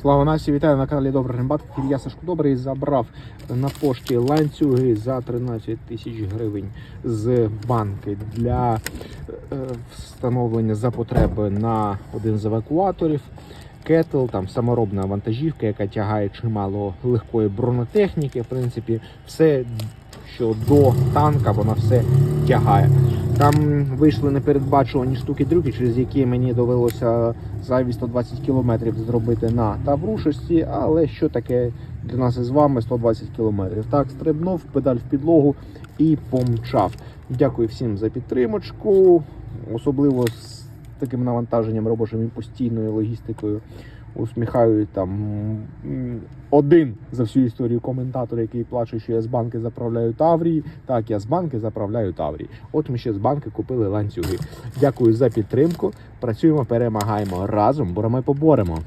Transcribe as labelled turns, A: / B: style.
A: Слава Насі, вітаю на каналі Добрий Рембат. Я Сашко Добрий забрав на пошті ланцюги за 13 тисяч гривень з банки для е, встановлення за потреби на один з евакуаторів. Кетл, там саморобна вантажівка, яка тягає чимало легкої бронетехніки. В принципі, все, що до танка, вона все тягає. Там вийшли непередбачувані штуки дрюки, через які мені довелося зайві 120 кілометрів зробити на таврушості, але що таке для нас із вами 120 кілометрів? Так, стрибнув, педаль в підлогу і помчав. Дякую всім за підтримочку, особливо з таким навантаженням робочим і постійною логістикою. Усміхаю там один за всю історію коментатор, який плаче, що я з банки заправляю Таврії. Так, я з банки заправляю Таврії. От ми ще з банки купили ланцюги. Дякую за підтримку. Працюємо, перемагаємо разом, бо ми поборемо.